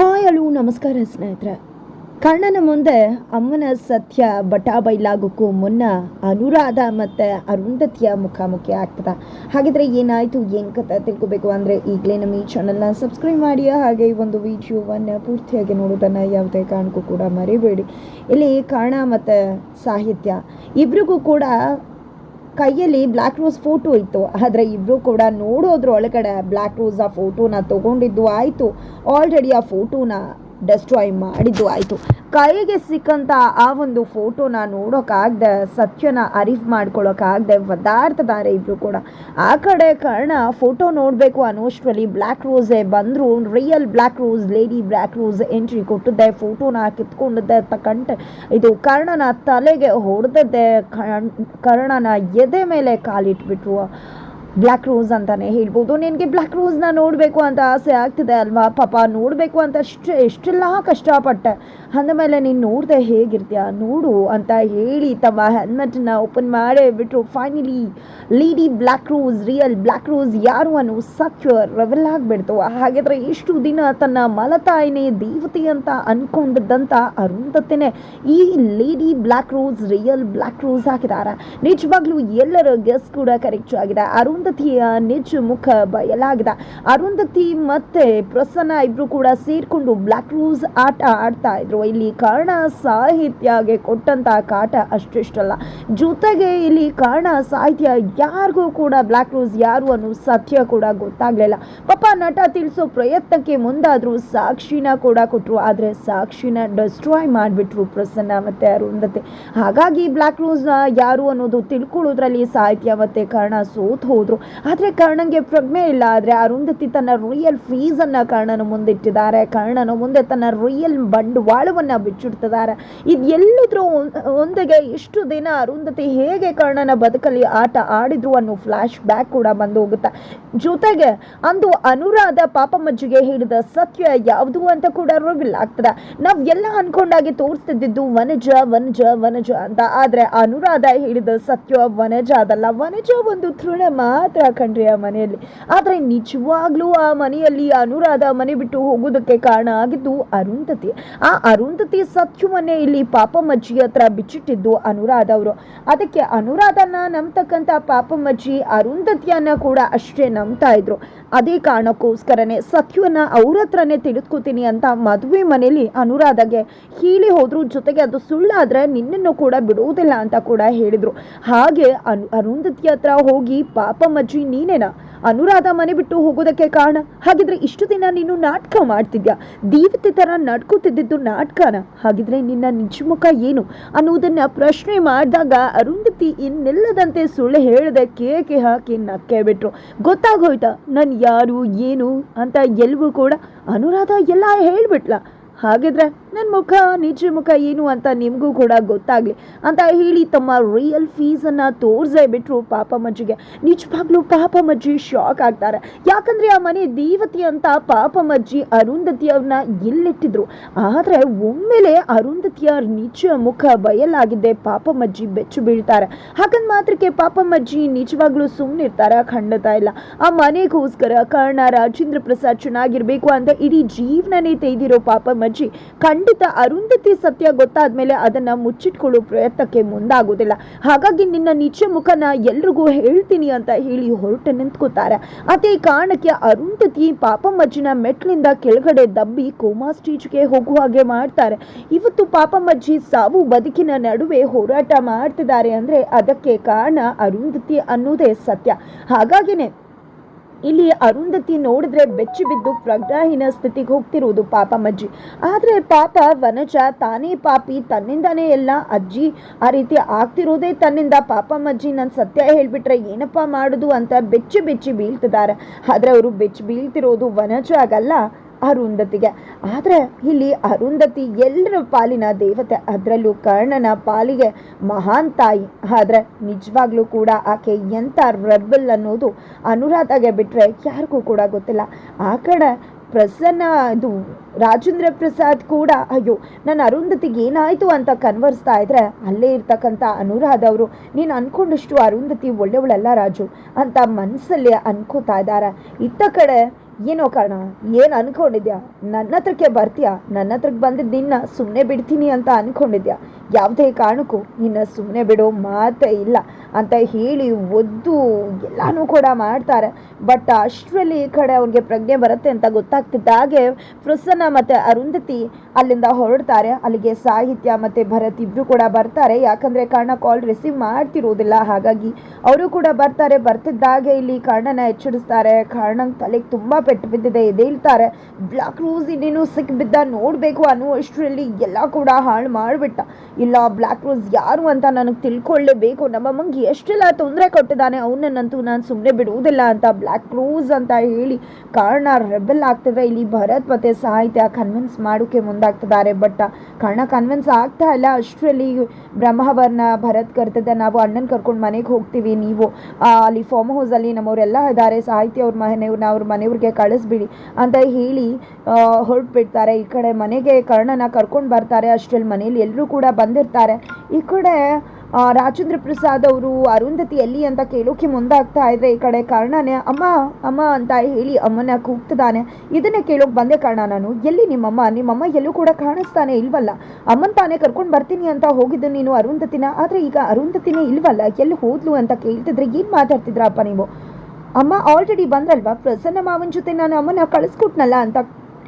Hi ಅಳು, ನಮಸ್ಕಾರ ಸ್ನೇಹಿತರೆ. ಕರ್ಣನ ಮುಂದೆ ಅಮ್ಮನ ಸತ್ಯ ಬಟಾ ಬೈಲಾಗೋಕ್ಕೂ ಮುನ್ನ ಅನುರಾಧ ಮತ್ತು ಅರುಂಧತಿಯ ಮುಖಾಮುಖಿ ಆಗ್ತದ. ಹಾಗಿದ್ರೆ ಏನಾಯಿತು, ಏನು ಕಥೆ ತಿಳ್ಕೊಬೇಕು ಅಂದರೆ ಈಗಲೇ ನಮ್ಮ ಈ ಚಾನಲ್ನ ಸಬ್ಸ್ಕ್ರೈಬ್ ಮಾಡಿ, ಹಾಗೆ ಈ ಒಂದು ವಿಡಿಯೋವನ್ನು ಪೂರ್ತಿಯಾಗಿ ನೋಡೋದನ್ನು ಯಾವುದೇ ಕಾರಣಕ್ಕೂ ಕೂಡ ಮರಿಬೇಡಿ. ಇಲ್ಲಿ ಕರ್ಣ ಮತ್ತು ಸಾಹಿತ್ಯ, ಇಬ್ರಿಗೂ ಕೂಡ ಕೈಯಲ್ಲಿ ಬ್ಲ್ಯಾಕ್ ರೋಸ್ ಫೋಟೋ ಇತ್ತು. ಆದರೆ ಇಬ್ಬರು ಕೂಡ ನೋಡೋದ್ರ ಒಳಗಡೆ ಬ್ಲ್ಯಾಕ್ ರೋಸ್ ಆ ಫೋಟೋನ ತೊಗೊಂಡಿದ್ದು ಆಯಿತು. ಆಲ್ರೆಡಿ ಆ ಫೋಟೋನ ಡೆಸ್ಟ್ರಾಯ್ ಮಾಡಿದ್ದು ಆಯಿತು. ಕೈಗೆ ಸಿಕ್ಕಂಥ ಆ ಒಂದು ಫೋಟೋನ ನೋಡೋಕ್ಕಾಗದೆ ಸತ್ಯನ ಅರಿಫ್ ಮಾಡ್ಕೊಳ್ಳೋಕ್ಕಾಗದೆ ಒದ್ದಾಡ್ತಿದ್ದಾರೆ ಇಬ್ಬರು ಕೂಡ. ಆ ಕಡೆ ಕರ್ಣ ಫೋಟೋ ನೋಡಬೇಕು ಅನ್ನೋಷ್ಟರಲ್ಲಿ ಬ್ಲ್ಯಾಕ್ ರೋಸೇ ಬಂದರು. Real black rose lady black rose entry ಕೊಟ್ಟಿದ್ದೆ. ಫೋಟೋನ ಕಿತ್ಕೊಂಡಿದ್ದೆ. ತಕ್ಕಂಟೆ ಇದು ಕರ್ಣನ ತಲೆಗೆ ಹೊಡೆದದ್ದೆ. ಕರ್ಣನ ಎದೆ ಮೇಲೆ ಕಾಲಿಟ್ಬಿಟ್ರು. ಬ್ಲ್ಯಾಕ್ ರೋಸ್ ಅಂತಾನೆ ಹೇಳ್ಬೋದು. ನಿನಗೆ ಬ್ಲ್ಯಾಕ್ ರೋಸ್ನ ನೋಡಬೇಕು ಅಂತ ಆಸೆ ಆಗ್ತಿದೆ ಅಲ್ವಾ? ಪಾಪ ನೋಡಬೇಕು ಅಂತ ಅಷ್ಟು ಎಷ್ಟೆಲ್ಲ ಕಷ್ಟಪಟ್ಟೆ. ಅಂದಮೇಲೆ ನೀನು ನೋಡಿದೆ ಹೇಗಿರ್ತೀಯ? ನೋಡು ಅಂತ ಹೇಳಿ ತಮ್ಮ ಹೆಲ್ಮೆಟ್ನ ಓಪನ್ ಮಾಡೇ ಬಿಟ್ಟರು finally lady black rose real black rose ಯಾರು ಅನ್ನು ಸತ್ಯ ರೆವೆಲ್ ಆಗಿಬಿಡ್ತು. ಹಾಗಿದ್ರೆ ಇಷ್ಟು ದಿನ ತನ್ನ ಮಲತಾಯಿನೇ ದೇವತೆ ಅಂತ ಅನ್ಕೊಂಡಿದ್ದಂಥ ಅರುಂಧತಿನೇ ಈ lady black rose real black rose ಹಾಕಿದ್ದಾರೆ ನಿಜವಾಗ್ಲೂ ಎಲ್ಲರ ಗೆಸ್ ಕೂಡ ಕರೆಕ್ಟ್ ಆಗಿದೆ. ಅರುಂಧತಿಯ ನಿಜ ಮುಖ ಬಯಲಾಗಿದೆ. ಅರುಂಧತಿ ಮತ್ತೆ ಪ್ರಸನ್ನ ಇಬ್ರು ಕೂಡ ಸೇರ್ಕೊಂಡು ಬ್ಲ್ಯಾಕ್ ರೋಸ್ ಆಟ ಆಡ್ತಾ ಇದ್ರು. ಇಲ್ಲಿ ಕಾರಣ ಸಾಹಿತ್ಯಗೆ ಕೊಟ್ಟಂತ ಕಾಟ ಅಷ್ಟಿಷ್ಟಲ್ಲ. ಜೊತೆಗೆ ಇಲ್ಲಿ ಕಾರಣ ಸಾಹಿತ್ಯ ಯಾರಿಗೂ ಕೂಡ ಬ್ಲ್ಯಾಕ್ ರೋಸ್ ಯಾರು ಅನ್ನೋ ಸತ್ಯ ಕೂಡ ಗೊತ್ತಾಗ್ಲಿಲ್ಲ. ಪಾಪ ನಟ ತಿಳಿಸೋ ಪ್ರಯತ್ನಕ್ಕೆ ಮುಂದಾದ್ರೂ ಸಾಕ್ಷಿನ ಕೂಡ ಕೊಟ್ಟರು ಆದ್ರೆ ಸಾಕ್ಷಿನ ಡಿಸ್ಟ್ರಾಯ್ ಮಾಡಿಬಿಟ್ರು ಪ್ರಸನ್ನ ಮತ್ತೆ ಅರುಂಧತೆ. ಹಾಗಾಗಿ ಬ್ಲ್ಯಾಕ್ ರೋಸ್ ಯಾರು ಅನ್ನೋದು ತಿಳ್ಕೊಳ್ಳೋದ್ರಲ್ಲಿ ಸಾಹಿತ್ಯ ಮತ್ತೆ ಕರ್ಣ ಸೋತ್ ಹೋದ್ರು. ಆದ್ರೆ ಕರ್ಣಂಗೆ ಪ್ರಜ್ಞೆ ಇಲ್ಲ, ಆದ್ರೆ ಅರುಂಧತಿ ತನ್ನ ರಿಯಲ್ ಫೀಸ್ ಅನ್ನ ಕರ್ಣನ ಮುಂದಿಟ್ಟಿದ್ದಾರೆ. ಕರ್ಣನ ಮುಂದೆ ತನ್ನ ರಿಯಲ್ ಬಂಡವಾಳವನ್ನ ಬಿಚ್ಚಿಡ್ತಿದ್ದಾರೆ. ಇದು ಎಲ್ಲದ್ರ ಒಂದಿಗೆ ಇಷ್ಟು ದಿನ ಅರುಂಧತಿ ಹೇಗೆ ಕರ್ಣನ ಬದುಕಲಿ ಆಟ ಆಡಿದ್ರು ಅನ್ನೋ ಫ್ಲಾಶ್ ಬ್ಯಾಕ್ ಕೂಡ ಬಂದು ಹೋಗುತ್ತೆ ಜೊತೆಗೆ ಅಂದು ಅನುರಾಧ ಪಾಪಮ್ಮಜ್ಜಿಗೆ ಹಿಡಿದ ಸತ್ಯ ಯಾವುದು ಅಂತ ಕೂಡ ರಿವಿಲ್ ಆಗ್ತದೆ ನಾವ್ ಎಲ್ಲ ಅನ್ಕೊಂಡಾಗಿ ತೋರಿಸ್ತಿದ್ದು ವನಜ ವನಜ ವನಜ ಅಂತ. ಆದ್ರೆ ಅನುರಾಧ ಹಿಡಿದ ಸತ್ಯ ವನಜ ಅದಲ್ಲ. ವನಜ ಒಂದು ತೃಣ ಮಾತ್ರ ಕಣ್ರಿ ಆ ಮನೆಯಲ್ಲಿ. ಆದ್ರೆ ನಿಜವಾಗ್ಲೂ ಆ ಮನೆಯಲ್ಲಿ ಅನುರಾಧ ಮನೆ ಬಿಟ್ಟು ಹೋಗೋದಕ್ಕೆ ಕಾರಣ ಆಗಿದ್ದು ಅರುಂಧತಿ. ಆ ಅರುಂಧತಿ ಸತ್ಯವನ್ನೇ ಇಲ್ಲಿ ಪಾಪಮ್ಮಜ್ಜಿ ಹತ್ರ ಬಿಚ್ಚಿಟ್ಟಿದ್ದು ಅನುರಾಧ ಅವರು. ಅದಕ್ಕೆ ಅನುರಾಧನ ನಂಬ್ತಕ್ಕಂಥ ಪಾಪಮ್ಮಜ್ಜಿ ಅರುಂಧತಿಯನ್ನ ಕೂಡ ಅಷ್ಟೇ ನಂಬ್ತಾ ಇದ್ರು. ಅದೇ ಕಾರಣಕ್ಕೋಸ್ಕರನೇ ಸತ್ಯವನ್ನ ಅವ್ರ ಹತ್ರನೇ ತಿಳಿದ್ಕೋತೀನಿ ಅಂತ ಮದುವೆ ಮನೆಯಲ್ಲಿ ಅನುರಾಧಗೆ ಹೀಳಿ ಹೋದ್ರು. ಜೊತೆಗೆ ಅದು ಸುಳ್ಳಾದ್ರೆ ನಿನ್ನನ್ನು ಕೂಡ ಬಿಡುವುದಿಲ್ಲ ಅಂತ ಕೂಡ ಹೇಳಿದ್ರು. ಹಾಗೆ ಅನು ಅರುಂಧತಿ ಹತ್ರ ಹೋಗಿ ಪಾಪಮ್ಮಜ್ಜಿ ನೀನೇನಾ? ಅನುರಾಧ ಮನೆ ಬಿಟ್ಟು ಹೋಗೋದಕ್ಕೆ ಕಾರಣ? ಹಾಗಿದ್ರೆ ಇಷ್ಟು ದಿನ ನೀನು ನಾಟಕ ಮಾಡ್ತಿದ್ಯಾ? ದೇವತೆ ತರ ನಡ್ಕೋತಿದ್ದಿದ್ದು ನಾಟಕನ? ಹಾಗಿದ್ರೆ ನಿನ್ನ ನಿಜಮುಖ ಏನು? ಅನ್ನುವುದನ್ನು ಪ್ರಶ್ನೆ ಮಾಡಿದಾಗ ಅರುಂಧತಿ ಇನ್ನೆಲ್ಲದಂತೆ ಸುಳ್ಳು ಹೇಳದೆ ಕೇಕೆ ಹಾಕಿ ನಕ್ಕೆ ಬಿಟ್ರು. ಗೊತ್ತಾಗೋಯ್ತಾ? ನಾನು ಯಾರು, ಏನು ಅಂತ ಎಲ್ಲವೂ ಕೂಡ? ಅನುರಾಧ ಎಲ್ಲ ಹೇಳ್ಬಿಟ್ಲ? ಹಾಗಿದ್ರೆ ನನ್ನ ಮುಖ, ನಿಜ ಮುಖ ಏನು ಅಂತ ನಿಮಗೂ ಕೂಡ ಗೊತ್ತಾಗ್ಲಿ ಅಂತ ಹೇಳಿ ತಮ್ಮ ರಿಯಲ್ ಫೀಸನ್ನು ತೋರಿಸೇ ಬಿಟ್ಟರು ಪಾಪ ಮಜ್ಜಿಗೆ. ನಿಜವಾಗ್ಲೂ ಪಾಪಮ್ಮಜ್ಜಿ ಶಾಕ್ ಆಗ್ತಾರೆ. ಯಾಕಂದ್ರೆ ಆ ಮನೆ ದೇವತೆ ಅಂತ ಪಾಪಮ್ಮಜ್ಜಿ ಅರುಂಧತಿಯವ್ರನ್ನ ಎಲ್ಲಿಟ್ಟಿದ್ರು ಆದರೆ ಒಮ್ಮೆಲೆ ಅರುಂಧತಿಯ ನಿಜ ಮುಖ ಬಯಲಾಗಿದ್ದೆ ಪಾಪಮ್ಮಜ್ಜಿ ಬೆಚ್ಚು ಬೀಳ್ತಾರೆ. ಹಾಗಂದ್ ಮಾತ್ರಕ್ಕೆ ಪಾಪಮ್ಮಜ್ಜಿ ನಿಜವಾಗ್ಲೂ ಸುಮ್ಮನಿರ್ತಾರ ಖಂಡಿತ ಇಲ್ಲ. ಆ ಮನೆಗೋಸ್ಕರ ಕರ್ಣ ರಾಜೇಂದ್ರ ಪ್ರಸಾದ್ ಚೆನ್ನಾಗಿರ್ಬೇಕು ಅಂತ ಇಡೀ ಜೀವನನೇ ತೆಗೆದಿರೋ ಪಾಪಮ್ಮಜ್ಜಿ ಖಂಡಿತ ಅರುಂಧತಿ ಸತ್ಯ ಗೊತ್ತಾದ್ಮೇಲೆ ಅದನ್ನ ಮುಚ್ಚಿಟ್ಕೊಳ್ಳೋ ಪ್ರಯತ್ನಕ್ಕೆ ಮುಂದಾಗೋದಿಲ್ಲ. ಹಾಗಾಗಿ ನಿನ್ನ ನಿಜ ಮುಖನ ಎಲ್ರಿಗೂ ಹೇಳ್ತೀನಿ ಅಂತ ಹೇಳಿ ಹೊರಟು ನಿಂತ್ಕೋತಾರೆ. ಅದೇ ಕಾರಣಕ್ಕೆ ಅರುಂಧತಿ ಪಾಪಮ್ಮಜ್ಜಿನ ಮೆಟ್ಲಿಂದ ಕೆಳಗಡೆ ದಬ್ಬಿ ಕೋಮಾ ಸ್ಟೇಜ್ಗೆ ಹೋಗುವ ಹಾಗೆ ಮಾಡ್ತಾರೆ. ಇವತ್ತು ಪಾಪಮ್ಮಜ್ಜಿ ಸಾವು ಬದುಕಿನ ನಡುವೆ ಹೋರಾಟ ಮಾಡ್ತಿದ್ದಾರೆ ಅಂದ್ರೆ ಅದಕ್ಕೆ ಕಾರಣ ಅರುಂಧತಿ ಅನ್ನೋದೇ ಸತ್ಯ. ಹಾಗಾಗಿನೇ ಇಲ್ಲಿ ಅರುಂಧತಿ ನೋಡಿದ್ರೆ ಬೆಚ್ಚಿ ಬಿದ್ದು ಪ್ರಜ್ಞಾಹೀನ ಸ್ಥಿತಿಗೆ ಹೋಗ್ತಿರೋದು ಮಜ್ಜಿ ಆದರೆ ಪಾಪ ವನಜ, ತಾನೇ ಪಾಪಿ, ತನ್ನಿಂದಾನೇ ಎಲ್ಲ ಅಜ್ಜಿ. ಆ ರೀತಿ ಆಗ್ತಿರೋದೇ ತನ್ನಿಂದ ಪಾಪಮ್ಮಜ್ಜಿ ನಾನು ಸತ್ಯ ಹೇಳ್ಬಿಟ್ರೆ ಏನಪ್ಪ ಮಾಡುದು ಅಂತ ಬೆಚ್ಚಿ ಬೆಚ್ಚಿ ಬೀಳ್ತಿದ್ದಾರೆ. ಆದರೆ ಅವರು ಬೆಚ್ಚಿ ಬೀಳ್ತಿರೋದು ವನಜ ಆಗಲ್ಲ ಅರುಂಧತಿಗೆ. ಆದರೆ ಇಲ್ಲಿ ಅರುಂಧತಿ ಎಲ್ಲರ ಪಾಲಿನ ದೇವತೆ, ಅದರಲ್ಲೂ ಕರ್ಣನ ಪಾಲಿಗೆ ಮಹಾನ್ ತಾಯಿ. ಆದರೆ ನಿಜವಾಗ್ಲೂ ಕೂಡ ಆಕೆ ಎಂಥ ರೆಬಲ್ ಅನ್ನೋದು ಅನುರಾಧಗೆ ಬಿಟ್ಟರೆ ಯಾರಿಗೂ ಕೂಡ ಗೊತ್ತಿಲ್ಲ. ಆ ಕಡೆ ಪ್ರಸನ್ನ, ಇದು ರಾಜೇಂದ್ರ ಪ್ರಸಾದ್ ಕೂಡ, ಅಯ್ಯೋ, ನನ್ನ ಅರುಂಧತಿಗೆ ಏನಾಯಿತು ಅಂತ ಕನ್ವರ್ಸ್ತಾ ಇದ್ರೆ, ಅಲ್ಲೇ ಇರ್ತಕ್ಕಂಥ ಅನುರಾಧ ಅವರು, ನೀನು ಅನ್ಕೊಂಡಷ್ಟು ಅರುಂಧತಿ ಒಳ್ಳೆಯವಳಲ್ಲ ರಾಜು ಅಂತ ಮನಸ್ಸಲ್ಲಿ ಅನ್ಕೋತಾ ಇದ್ದಾರೆ. ಇತ್ತ ಕಡೆ ಏನೋ ಕಾರಣ? ಏನು ಅನ್ಕೊಂಡಿದ್ಯಾ? ನನ್ನ ಹತ್ರಕ್ಕೆ ಬರ್ತೀಯಾ? ನನ್ನ ಹತ್ರಕ್ಕೆ ಬಂದಿದ್ದ ನಿನ್ನ ಸುಮ್ಮನೆ ಬಿಡ್ತೀನಿ ಅಂತ ಅನ್ಕೊಂಡಿದ್ಯಾ? ಯಾವುದೇ ಕಾರಣಕ್ಕೂ ನಿನ್ನ ಸುಮ್ಮನೆ ಬಿಡೋ ಮಾತೇ ಇಲ್ಲ ಅಂತ ಹೇಳಿ ಒದ್ದು ಎಲ್ಲನೂ ಕೂಡ ಮಾಡ್ತಾರೆ. ಬಟ್ ಅಷ್ಟರಲ್ಲಿ ಈ ಕಡೆ ಅವ್ರಿಗೆ ಪ್ರಜ್ಞೆ ಬರುತ್ತೆ ಅಂತ ಗೊತ್ತಾಗ್ತಿದ್ದಾಗೆ ಪ್ರಸನ್ನ ಮತ್ತು ಅರುಂಧತಿ ಅಲ್ಲಿಂದ ಹೊರಡ್ತಾರೆ. ಅಲ್ಲಿಗೆ ಸಾಹಿತ್ಯ ಮತ್ತು ಭರತ್ ಇಬ್ಬರು ಕೂಡ ಬರ್ತಾರೆ. ಯಾಕಂದರೆ ಕಾರಣ ಕಾಲ್ ರಿಸೀವ್ ಮಾಡ್ತಿರೋದಿಲ್ಲ. ಹಾಗಾಗಿ ಅವರು ಕೂಡ ಬರ್ತಾರೆ. ಬರ್ತಿದ್ದಾಗೆ ಇಲ್ಲಿ ಕರ್ಣನ ಎಚ್ಚರಿಸ್ತಾರೆ. ಕರ್ಣಂಗೆ ತಲೆಗೆ ತುಂಬ ಪೆಟ್ಟು ಬಿದ್ದಿದೆ. ಎದೇಳ್ತಾರೆ ಬ್ಲಾಕ್ ರೂಸ್ ಇನ್ನೇನು ಸಿಕ್ಬಿದ್ದ ನೋಡಬೇಕು ಅನ್ನುವಷ್ಟರಲ್ಲಿ ಎಲ್ಲ ಕೂಡ ಹಾಳು ಮಾಡಿಬಿಟ್ಟ. ಇಲ್ಲ ಬ್ಲ್ಯಾಕ್ ರೋಸ್ ಯಾರು ಅಂತ ನನಗೆ ತಿಳ್ಕೊಳ್ಳೇಬೇಕು. ನಮ್ಮಮ್ಮಂಗೆ ಎಷ್ಟೆಲ್ಲ ತೊಂದರೆ ಕೊಟ್ಟಿದ್ದಾನೆ, ಅವನನ್ನಂತೂ ನಾನು ಸುಮ್ಮನೆ ಬಿಡುವುದಿಲ್ಲ ಅಂತ ಬ್ಲ್ಯಾಕ್ ರೋಸ್ ಅಂತ ಹೇಳಿ ಕಾರಣ ರೆಬೆಲ್ ಆಗ್ತಿದ್ರೆ ಇಲ್ಲಿ ಭರತ್ ಮತ್ತು ಸಾಹಿತ್ಯ ಕನ್ವಿನ್ಸ್ ಮಾಡೋಕ್ಕೆ ಮುಂದಾಗ್ತಿದ್ದಾರೆ. ಬಟ್ ಕಾರಣ ಕನ್ವಿನ್ಸ್ ಆಗ್ತಾ ಇಲ್ಲ. ಅಷ್ಟರಲ್ಲಿ ಬ್ರಹ್ಮವರ್ನ ಭರತ್ ಕರ್ತಿದ್ದೆ ನಾವು ಅಣ್ಣನ ಕರ್ಕೊಂಡು ಮನೆಗೆ ಹೋಗ್ತೀವಿ ನೀವು. ಅಲ್ಲಿ ಫಾರ್ಮ್ ಹೌಸಲ್ಲಿ ನಮ್ಮವರೆಲ್ಲ ಇದ್ದಾರೆ. ಸಾಹಿತ್ಯ ಅವ್ರ ಮನೆಯವ್ರನ್ನ ಅವ್ರ ಮನೆಯವ್ರಿಗೆ ಕಳಿಸ್ಬಿಡಿ ಅಂತ ಹೇಳಿ ಹೊರಟ್ಬಿಡ್ತಾರೆ. ಈ ಕಡೆ ಮನೆಗೆ ಕರ್ಣನ ಕರ್ಕೊಂಡು ಬರ್ತಾರೆ. ಅಷ್ಟರಲ್ಲಿ ಮನೆಯಲ್ಲಿ ಎಲ್ಲರೂ ಕೂಡ ಬಂದಿರ್ತಾರೆ ಈ ಕಡೆ ರಾಜೇಂದ್ರ ಪ್ರಸಾದ್ ಅವರು ಅರುಂಧತಿ ಎಲ್ಲಿ ಅಂತ ಕೇಳೋಕೆ ಮುಂದಾಗ್ತಾ ಇದ್ರೆ ಈ ಕಡೆ ಕರ್ಣನೇ, ಅಮ್ಮ ಅಮ್ಮ ಅಂತ ಹೇಳಿ ಅಮ್ಮನ ಕೂಗ್ತಿದ್ದಾನೆ. ಇದನ್ನೇ ಕೇಳೋಕೆ ಬಂದೆ ಕಾರಣ ನಾನು. ಎಲ್ಲಿ ನಿಮ್ಮಮ್ಮ? ನಿಮ್ಮಮ್ಮ ಎಲ್ಲೂ ಕೂಡ ಕಾಣಿಸ್ತಾನೆ ಇಲ್ವಲ್ಲ? ಅಮ್ಮನ ತಾನೇ ಕರ್ಕೊಂಡು ಬರ್ತೀನಿ ಅಂತ ಹೋಗಿದ್ದು ನೀನು ಅರುಂಧತಿನ? ಆದರೆ ಈಗ ಅರುಂಧತಿನೇ ಇಲ್ವಲ್ಲ? ಎಲ್ಲಿ ಹೋದ್ಲು ಅಂತ ಕೇಳ್ತಿದ್ರೆ ಏನು ಮಾತಾಡ್ತಿದ್ರಪ್ಪ ನೀವು? ಅಮ್ಮ ಆಲ್ರೆಡಿ ಬಂದ್ರಲ್ವಾ? ಪ್ರಸನ್ನ ಮಾವನ ಜೊತೆ ನಾನು ಅಮ್ಮನ ಕಳಿಸ್ಕೊಟ್ನಲ್ಲ ಅಂತ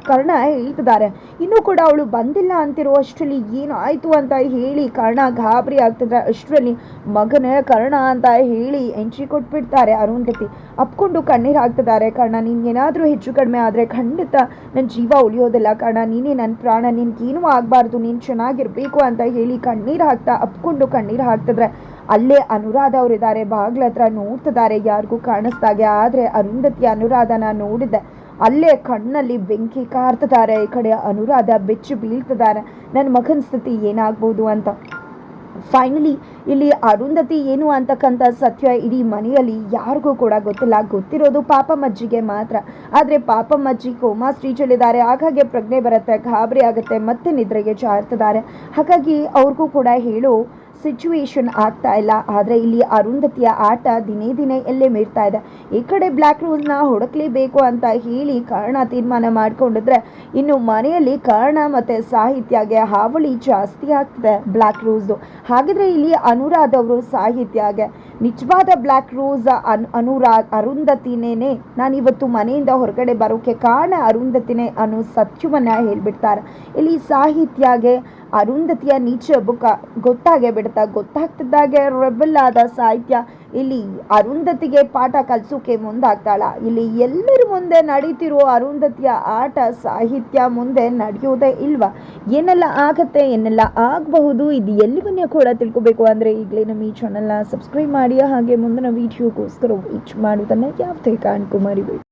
ಕರ್ಣ ಹೇಳ್ತಿದ್ದಾರೆ. ಇನ್ನೂ ಕೂಡ ಅವಳು ಬಂದಿಲ್ಲ ಅಂತಿರೋ ಅಷ್ಟರಲ್ಲಿ ಏನಾಯ್ತು ಅಂತ ಹೇಳಿ ಕರ್ಣ ಗಾಬರಿ ಆಗ್ತಿದ್ರೆ ಅಷ್ಟರಲ್ಲಿ ಮಗನೇ ಕರ್ಣ ಅಂತ ಹೇಳಿ ಎಂಟ್ರಿ ಕೊಟ್ಬಿಡ್ತಾರೆ ಅರುಂಧತಿ ಅಪ್ಕೊಂಡು ಕಣ್ಣೀರು ಹಾಕ್ತಿದ್ದಾರೆ. ಕರ್ಣ ಏನಾದರೂ ಹೆಚ್ಚು ಕಡಿಮೆ ಆದರೆ ಖಂಡಿತ ನನ್ನ ಜೀವ ಉಳಿಯೋದಿಲ್ಲ ಕರ್ಣ. ನೀನೇ ನನ್ನ ಪ್ರಾಣ, ನಿನ್ಗೇನೂ ಆಗಬಾರ್ದು. ನೀನು ಚೆನ್ನಾಗಿರಬೇಕು ಅಂತ ಹೇಳಿ ಕಣ್ಣೀರು ಹಾಕ್ತಾ ಅಪ್ಕೊಂಡು ಕಣ್ಣೀರು ಹಾಕ್ತಿದ್ರೆ ಅಲ್ಲೇ ಅನುರಾಧ ಅವರಿದ್ದಾರೆ. ಬಾಗ್ಲ ಹತ್ರ ನೋಡ್ತಿದ್ದಾರೆ ಯಾರಿಗೂ ಕಾಣಿಸ್ದಾಗೆ. ಆದರೆ ಅರುಂಧತಿ ಅನುರಾಧನ ನೋಡಿದ್ದೆ. ಅಲ್ಲೇ ಕಣ್ಣಲ್ಲಿ ಬೆಂಕಿ ಕಾರ್ತಿದ್ದಾರೆ. ಈ ಕಡೆ ಅನುರಾಧ ಬೆಚ್ಚು ಬೀಳ್ತಿದ್ದಾರೆ. ನನ್ನ ಮಗನ ಸ್ಥಿತಿ ಏನಾಗ್ಬೋದು ಅಂತ. ಫೈನಲಿ ಇಲ್ಲಿ ಅರುಂಧತಿ ಏನು ಅಂತಕ್ಕಂಥ ಸತ್ಯ ಇಡೀ ಮನೆಯಲ್ಲಿ ಯಾರಿಗೂ ಕೂಡ ಗೊತ್ತಿಲ್ಲ. ಗೊತ್ತಿರೋದು ಪಾಪಮ್ಮಜ್ಜಿಗೆ ಮಾತ್ರ. ಆದರೆ ಪಾಪಮ್ಮಜ್ಜಿ ಕೋಮಾ ಸ್ಟೇಜಲ್ಲಿದ್ದಾರೆ ಹಾಗಾಗಿ ಪ್ರಜ್ಞೆ ಬರುತ್ತೆ, ಗಾಬರಿ ಆಗುತ್ತೆ, ಮತ್ತೆ ನಿದ್ರೆಗೆ ಜಾರ್ತಿದ್ದಾರೆ. ಹಾಗಾಗಿ ಅವ್ರಿಗೂ ಕೂಡ ಹೇಳೋ ಸಿಚುವೇಶನ್ ಆಗ್ತಾ ಇಲ್ಲ. ಆದರೆ ಇಲ್ಲಿ ಅರುಂಧತಿಯ ಆಟ ದಿನೇ ದಿನೇ ಎಲ್ಲೇ ಮೀರ್ತಾ ಇದೆ. ಈ ಕಡೆ ಬ್ಲ್ಯಾಕ್ ರೋಸ್ನ ಹುಡುಕ್ಲೇಬೇಕು ಅಂತ ಹೇಳಿ ಕಾರಣ ತೀರ್ಮಾನ ಮಾಡಿಕೊಂಡಿದ್ರೆ ಇನ್ನು ಮನೆಯಲ್ಲಿ ಕಾರಣ ಮತ್ತು ಸಾಹಿತ್ಯಗೆ ಹಾವಳಿ ಜಾಸ್ತಿ ಆಗ್ತದೆ ಬ್ಲ್ಯಾಕ್ ರೋಸು ಹಾಗಿದ್ರೆ ಇಲ್ಲಿ ಅನುರಾಧ ಅವರು ಸಾಹಿತ್ಯಗೆ. ನಿಜವಾದ ಬ್ಲ್ಯಾಕ್ ರೋಸ್ ಅನ್ ಅನುರಾಧ ಅರುಂಧತಿನೇನೆ ನಾನು ಇವತ್ತು ಮನೆಯಿಂದ ಹೊರಗಡೆ ಬರೋಕ್ಕೆ ಕಾರಣ ಅರುಂಧತಿನೇ ಅನ್ನೋ ಸತ್ಯವನ್ನು ಹೇಳ್ಬಿಡ್ತಾರೆ. ಇಲ್ಲಿ ಸಾಹಿತ್ಯಗೆ ಅರುಂಧತಿಯ ನೀಚ ಬುಕ್ಕ ಗೊತ್ತಾಗೇ ಬಿಡುತ್ತಾ. ಗೊತ್ತಾಗ್ತಿದ್ದಾಗೆ ರೆಬಲ್ ಆದ ಸಾಹಿತ್ಯ. ಇಲ್ಲಿ ಅರುಂಧತಿಗೆ ಪಾಠ ಕಲಿಸೋಕೆ ಮುಂದಾಗ್ತಾಳ. ಇಲ್ಲಿ ಎಲ್ಲರ ಮುಂದೆ ನಡೀತಿರೋ ಅರುಂಧತಿಯ ಆಟ ಸಾಹಿತ್ಯ ಮುಂದೆ ನಡೆಯೋದೇ ಇಲ್ವಾ? ಏನೆಲ್ಲ ಆಗತ್ತೆ, ಏನೆಲ್ಲ ಆಗಬಹುದು, ಇದು ಎಲ್ಲಿವನ್ನ ಕೂಡ ತಿಳ್ಕೊಬೇಕು ಅಂದರೆ ಈಗಲೇ ನಮ್ಮ ಈ ಚಾನಲ್ನ ಸಬ್ಸ್ಕ್ರೈಬ್ ಮಾಡಿ, ಹಾಗೆ ಮುಂದಿನ ವೀಡಿಯೋಗೋಸ್ಕರ ವೀಚ್ ಮಾಡೋದನ್ನು ಯಾವುದೇ ಕಾರಣಕ್ಕೂ ಮರಿಬೇಡಿ.